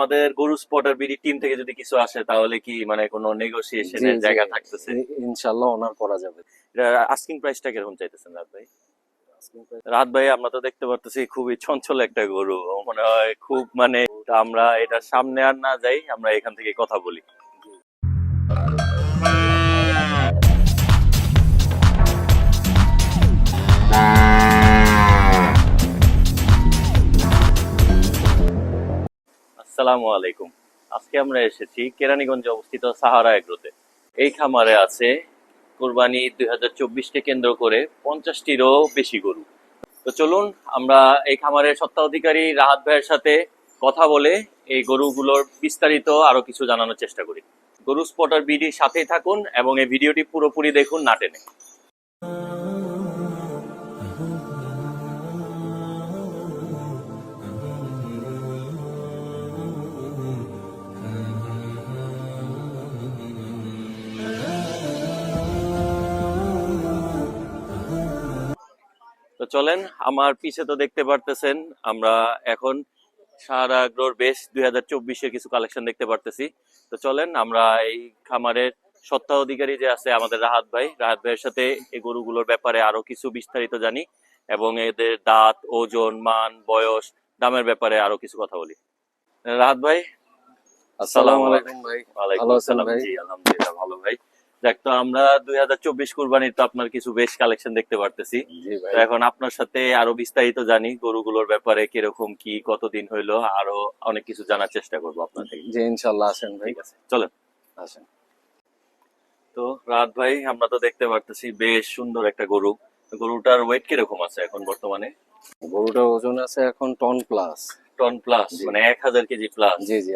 আমাদের গরু spotter BD team থেকে যদি কিছু আসে তাহলে কি মানে কোনো নেগোসিয়েশনের। জায়গা থাকতেছে? ইনশাআল্লাহ ওনার করা যাবে। এটা আস্কিং প্রাইসটা কীরকম চাইতেছেন রাত ভাই? রাত ভাই আমরা তো দেখতে পারতেছি খুবই চঞ্চল একটা গরু। মনে হয় খুব মানে আমরা এটা সামনে আর না যাই আমরা এখান থেকে কথা বলি। আসসালামু আলাইকুম। আজকে আমরা এসেছি কেরানীগঞ্জে অবস্থিত সাহারা এগ্রোতে। এই খামারে আছে কোরবানি দুই হাজার চব্বিশকে কেন্দ্র করে পঞ্চাশটিরও বেশি গরু। তো চলুন আমরা এই খামারের সত্ত্বাধিকারী রাহাত ভাইয়ের সাথে কথা বলে এই গরুগুলোর বিস্তারিত আরও কিছু জানানোর চেষ্টা করি। গরু স্পটার বিডির সাথেই থাকুন এবং এই ভিডিওটি পুরোপুরি দেখুন, না টেনে। চলেন আমার পিছে তো দেখতে পারতেছেন আমরা এখন সারা আগ্রোর বেশ দুই হাজার চব্বিশের কিছু কালেকশন দেখতে পারতেছি। তো চলেন আমরা এই খামারের সত্তা অধিকারী যে আছে আমাদের রাহাত ভাই রাহাত ভাইয়ের সাথে এই গরুগুলোর ব্যাপারে আরও কিছু বিস্তারিত জানি এবং এদের দাঁত ওজন মান বয়স দামের ব্যাপারে আরও কিছু কথা বলি। রাহাত ভাই আসসালামু আলাইকুম। ভাই ওয়ালাইকুম আসসালাম? জি আলহামদুলিল্লাহ ভালো ভাই। দেখ তো আমরা দুই হাজার চব্বিশ কুরবানির তো আপনার কিছু বেশ কালেকশন দেখতে পারতেছি। এখন আপনার সাথে আরও বিস্তারিত জানি গরুগুলোর ব্যাপারে কীরকম কি কতদিন হইল আরও অনেক কিছু জানার চেষ্টা করব আপনার থেকে। জি ইনশাল্লাহ আসেন ভাই। আছে চলেন। আসেন। তো রাত ভাই আমরা তো দেখতে পারতেছি বেশ সুন্দর একটা গরু। গরুটার ওয়েট কীরকম আছে এখন বর্তমানে? গরুটার ওজন আছে এখন টন প্লাস টন প্লাস মানে এক হাজার কেজি প্লাস জি জি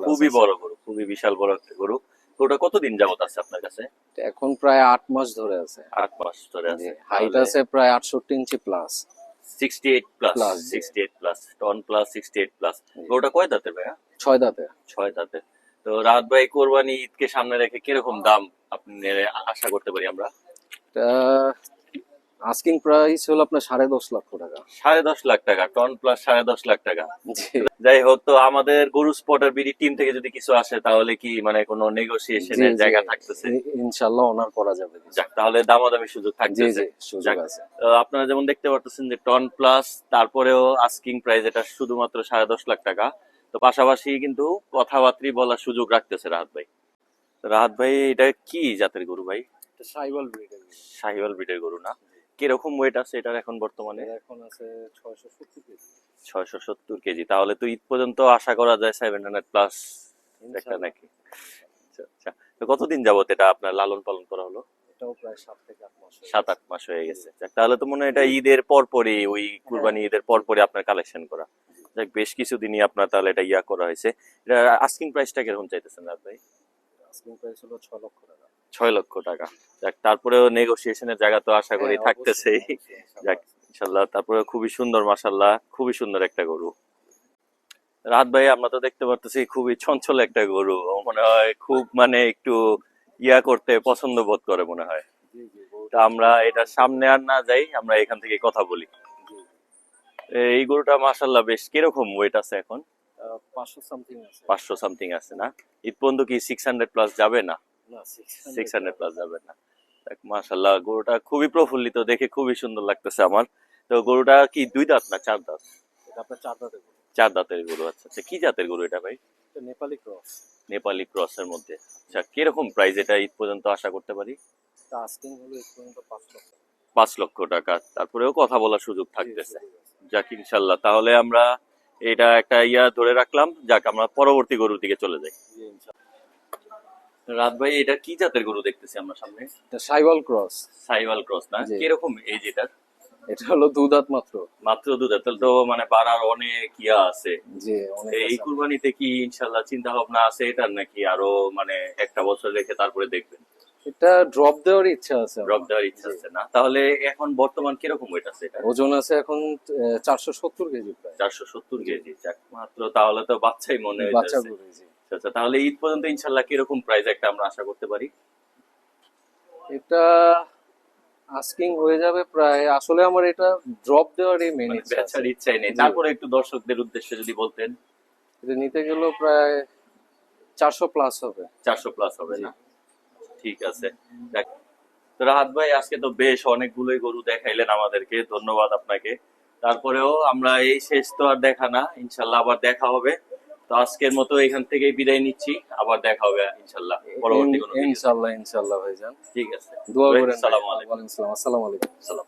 খুবই বড় গরু খুবই বিশাল বড় একটা গরু। গরুটা কতদিন যাবত আছে আপনার কাছে? এখন প্রায় আট মাস ধরে আছে। আট মাস ধরে আছে। হাইট আছে প্রায় আটষট্টি inch plus sixty eight plus sixty eight plus ton plus sixty eight plus গরুটা কয় দাঁতের ভাইয়া? ছয় দাঁতে। ছয় তো রাত ভাই কোরবানি ঈদকে সামনে রেখে কীরকম দাম আপনি আশা করতে পারি আমরা? আস্কিং প্রাইস হলো আপনার সাড়ে দশ লক্ষ টাকা। সাড়ে দশ লাখ টাকা টন প্লাস সাড়ে দশ লাখ টাকা। যাই হোক তো আমাদের গরু স্পটার বিডি টিম থেকে যদি কিছু আসে তাহলে কি মানে কোনো নেগোসিয়েশনের। জায়গা থাকতেছে? ওনার করা যাবে যাক তাহলে দামাদামি সুযোগ জি সুযোগ আছে। আপনারা যেমন দেখতে পারতেছেন যে টন প্লাস তারপরেও আস্কিং প্রাইস এটা শুধুমাত্র সাড়ে দশ লাখ টাকা। তো পাশাপাশি কিন্তু কথাবার্তি বলার সুযোগ রাখতেছে রাহাত ভাই। রাহাত ভাই এটা কি জাতের গরু ভাই? সাইবল ব্রিডের শাহিওয়াল ব্রিডের গরু না? কীরকম ওয়েট আছে এটার এখন বর্তমানে? এখন আছে ছয়শো সত্তর কেজি। ছয়শো সত্তর কেজি। তাহলে তো ঈদ পর্যন্ত আশা করা যায় সেভেন হান্ড্রেড প্লাস একটা নাকি? আচ্ছা আচ্ছা। তো কতদিন যাবত এটা আপনার লালন পালন করা হলো? এটাও প্রায় সাত থেকে আট মাস হয়ে সাত আট মাস হয়ে গেছে। তাহলে তো মনে হয় এটা ঈদের পর পরই ওই কুরবানি ঈদের পর পরই আপনার কালেকশন করা। যাক বেশ কিছুদিনই আপনার তাহলে এটা ইয়া করা হয়েছে। এটা আস্কিং প্রাইসটা কীরকম চাইতেছেন ভাই আস্কিং প্রাইস হলো ছ লক্ষ টাকা। ছয় লক্ষ টাকা। যাক তারপরেও নেগোসিয়েশনের জায়গা তো আশা করি হ্যাঁ, অবশ্যই, যাক ইনশাল্লাহ। তারপরে খুবই সুন্দর মাসাল্লাহ খুবই সুন্দর একটা গরু। রাত ভাই আমরা তো দেখতে পারতেছি খুবই চঞ্চল একটা গরু। মনে হয় খুব মানে একটু ইয়া করতে পছন্দ বোধ করে মনে হয়। তা আমরা এটা সামনে আর না যাই আমরা এখান থেকে কথা বলি। এই গরুটা মাসাল্লাহ বেশ কীরকম ওয়েট আছে এখন? পাঁচশো সামথিং আছে। পাঁচশো সামথিং আছে না? ঈদ পর্যন্ত কি সিক্স হান্ড্রেড প্লাস যাবে না? সিক্স হান্ড্রেড প্লাস না। গরুটা খুবই প্রফুল্লিত দেখে খুবই সুন্দর লাগতেছে আমার। তো গরুটা কি দুই দাঁত না চার দাঁত? আপনার চার দাঁতে গরু। চার দাঁতের গরু আচ্ছা আচ্ছা কি জাতের গরু এটা ভাই? নেপালি ক্রস। নেপালি ক্রসের মধ্যে। আচ্ছা কীরকম প্রাইস এটা ঈদ পর্যন্ত আশা করতে পারি? আস্কিং হলো এক পর্যন্ত পাঁচ লক্ষ। পাঁচ লক্ষ টাকা। তারপরেও কথা বলার সুযোগ থাকতেছে। যাক ইনশাল্লাহ তাহলে আমরা এটা একটা ইয়া ধরে রাখলাম। যাক আমরা পরবর্তী গরুর দিকে চলে যাই। রাত ভাই এটা কি জাতের গরু দেখতেছি আমরা সামনে? এটা সাইওয়াল ক্রস। সাইওয়াল ক্রস না? কীরকম এই যেটা এটা? হলো দু দাঁত মাত্র। মাত্র দু দাঁত তাহলে তো মানে বাড়ার অনেক ইয়া আছে। জি এই কুরবানিতে কি ইনশাল্লাহ চিন্তা ভাবনা আছে এটার নাকি আরও মানে একটা বছর রেখে তারপরে দেখবেন? এটা ড্রপ দেওয়ার ইচ্ছা আছে ড্রপ দেওয়ার ইচ্ছা আছে না? তাহলে এখন বর্তমান কীরকম ওয়েট আছে এটা? ওজন আছে এখন চারশো সত্তর কেজি প্রায়। চারশো সত্তর কেজি যাক মাত্র তাহলে তো বাচ্চাই মনে বাচ্চা হচ্ছে গরু জি। আচ্ছা তাহলে ঈদ পর্যন্ত ইনশাল্লাহ কীরকম প্রাইস একটা আমরা আশা করতে পারি? এটা আস্কিং হয়ে যাবে প্রায় আসলে আমার এটা ড্রপ দেওয়ারই মেন মানে ইচ্ছা বেচার ইচ্ছাই নেই। তারপরে একটু দর্শকদের উদ্দেশ্যে যদি বলতেন। এটা নিতে গেলেও প্রায় চারশো প্লাস হবে। চারশো প্লাস হবে না? ঠিক আছে। তো রাহাত ভাই আজকে তো বেশ অনেকগুলোই গরু দেখাইলেন আমাদেরকে। ধন্যবাদ আপনাকে। তারপরেও আমরা এই শেষ তো আর দেখা না। ইনশাল্লাহ আবার দেখা হবে। তো আজকের মতো এখান থেকে বিদায় নিচ্ছি। আবার দেখা হবে ইনশাল্লাহ পরবর্তী কোনো। ইনশাল্লাহ ইনশাল্লাহ ভাইজান। ঠিক আছে। দোয়া করেন আসসালামু আলাইকুম। আসসালামু আলাইকুম। সালাম।